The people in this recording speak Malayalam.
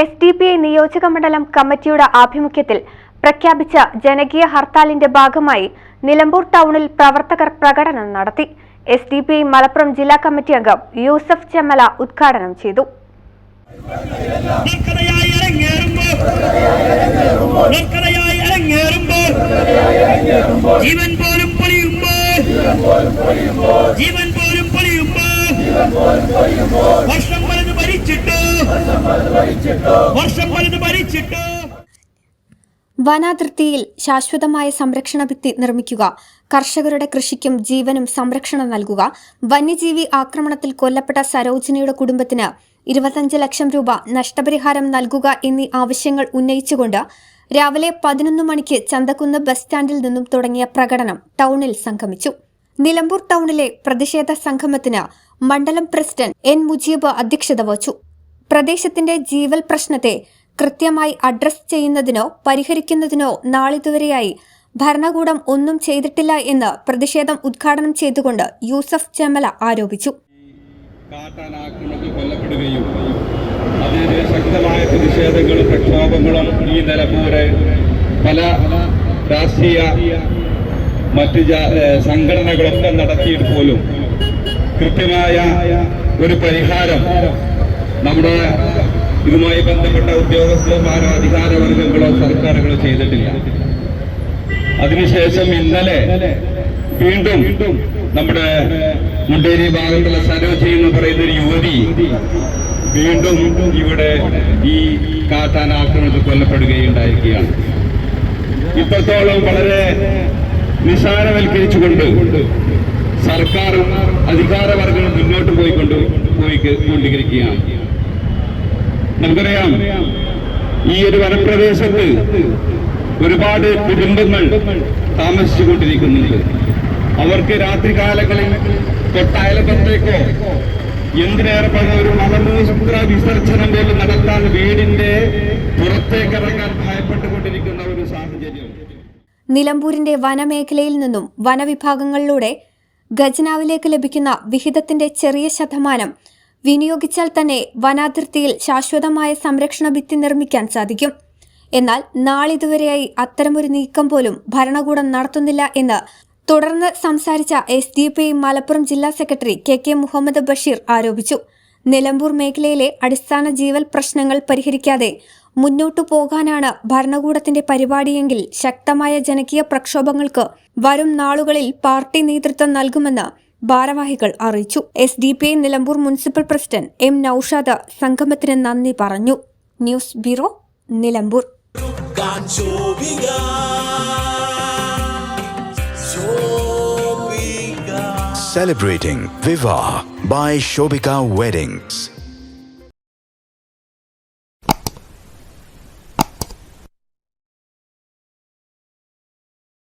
S D P I നിയോജക മണ്ഡലം കമ്മിറ്റിയുടെ ആഭിമുഖ്യത്തിൽ പ്രഖ്യാപിച്ച ജനകീയ ഹർത്താലിന്റെ ഭാഗമായി നിലമ്പൂർ ടൗണിൽ പ്രവർത്തകർ പ്രകടനം നടത്തി. S D P I Malappuram ജില്ലാ കമ്മിറ്റി അംഗം യൂസഫ് ചെമ്മല ഉദ്ഘാടനം ചെയ്തു. ജീവൻ പോലും പൊളിയുമ്പോൾ ജീവൻ പോലും പൊളിയുമ്പോൾ വർഷം വനാതിർത്തിയിൽ ശാശ്വതമായ സംരക്ഷണ ഭിത്തി നിർമ്മിക്കുക കർഷകരുടെ കൃഷിക്കും ജീവനും സംരക്ഷണം നൽകുക വന്യജീവി ആക്രമണത്തിൽ കൊല്ലപ്പെട്ട സരോജിനിയുടെ കുടുംബത്തിന് ഇരുപത്തഞ്ച് ലക്ഷം രൂപ നഷ്ടപരിഹാരം നൽകുക എന്നീ ആവശ്യങ്ങൾ ഉന്നയിച്ചുകൊണ്ട് രാവിലെ പതിനൊന്ന് മണിക്ക് ചന്തക്കുന്ന് ബസ് സ്റ്റാൻഡിൽ നിന്നും തുടങ്ങിയ പ്രകടനം ടൗണിൽ സംഗമിച്ചു. നിലമ്പൂർ ടൗണിലെ പ്രതിഷേധ സംഗമത്തിന് മണ്ഡലം പ്രസിഡന്റ് എൻ മുജീബ് അധ്യക്ഷത വഹിച്ചു. പ്രദേശത്തിന്റെ ജീവൽ പ്രശ്നത്തെ കൃത്യമായി അഡ്രസ് ചെയ്യുന്നതിനോ പരിഹരിക്കുന്നതിനോ നാളിതുവരെയായി ഭരണകൂടം ഒന്നും ചെയ്തിട്ടില്ല എന്ന് പ്രതിഷേധം ഉദ്ഘാടനം ചെയ്തുകൊണ്ട് യൂസഫ് ചെമ്മല ആരോപിച്ചു. ശക്തമായ പ്രതിഷേധങ്ങളും പ്രക്ഷോഭങ്ങളും ഈ നിലമ്പൂര് പല രാഷ്ട്രീയ മറ്റ് സംഘടനകളൊക്കെ നടത്തിയിട്ട് പോലും കൃത്യമായ ഒരു പരിഹാരം നമ്മുടെ ഇതുമായി ബന്ധപ്പെട്ട ഉദ്യോഗസ്ഥന്മാരോ അധികാരവർഗങ്ങളോ സർക്കാരുകളോ ചെയ്തിട്ടില്ല. അതിനുശേഷം ഇന്നലെ വീണ്ടും നമ്മുടെ മുണ്ടേരി ഭാഗത്തുള്ള സരോജി എന്ന് പറയുന്ന ഒരു യുവതി വീണ്ടും ഇവിടെ ഈ കാട്ടാൻ ആക്രമണത്തിൽ കൊല്ലപ്പെടുകയുണ്ടായിരിക്കുകയാണ്. ഇത്രത്തോളം വളരെ നിസാരവൽക്കരിച്ചുകൊണ്ട് സർക്കാരും അധികാരവർഗങ്ങളും മുന്നോട്ട് പോയിക്കൊണ്ട് പോയി കൊണ്ടിരിക്കുകയാണ് നമുക്കറിയാം ഈ ഒരു വനപ്രദേശത്ത് ഒരുപാട് കുടുംബങ്ങൾ താമസിച്ചുകൊണ്ടിരിക്കുന്നുണ്ട്. അവർക്ക് രാത്രികാലങ്ങളിൽ തൊട്ടയലപ്പത്തേക്കോ എന്തിനേറെ പറഞ്ഞ ഒരു മലമൂത്ര വിസർജനം പോലും നടത്താൻ വീടിന്റെ പുറത്തേക്ക് ഇറങ്ങാൻ ഭയപ്പെട്ടുകൊണ്ടിരിക്കുന്ന ഒരു സാഹചര്യം. നിലമ്പൂരിന്റെ വനമേഖലയിൽ നിന്നും വനവിഭാഗങ്ങളിലൂടെ ഖജനാവിലേക്ക് ലഭിക്കുന്ന വിഹിതത്തിന്റെ ചെറിയ ശതമാനം വിനിയോഗിച്ചാൽ തന്നെ വനാതിർത്തിയിൽ ശാശ്വതമായ സംരക്ഷണ ഭിത്തി നിർമ്മിക്കാൻ സാധിക്കും. എന്നാൽ നാളിതുവരെയായി അത്തരമൊരു നീക്കം പോലും ഭരണകൂടം നടത്തുന്നില്ല എന്ന് തുടർന്ന് സംസാരിച്ച എസ് ഡി പി മലപ്പുറം ജില്ലാ secretary K K Muhammad Basheer ആരോപിച്ചു. നിലമ്പൂർ മേഖലയിലെ അടിസ്ഥാന ജീവൽ പ്രശ്നങ്ങൾ പരിഹരിക്കാതെ മുന്നോട്ടു പോകാനാണ് ഭരണകൂടത്തിന്റെ പരിപാടിയെങ്കിൽ ശക്തമായ ജനകീയ പ്രക്ഷോഭങ്ങൾക്ക് വരും നാളുകളിൽ പാർട്ടി നേതൃത്വം നൽകുമെന്ന് ഭാരവാഹികൾ അറിയിച്ചു. S D P I Nilambur municipal president M Naushad സംഗമത്തിന് നന്ദി പറഞ്ഞു. News bureau Nilambur. Celebrating Viva by Shobika Weddings.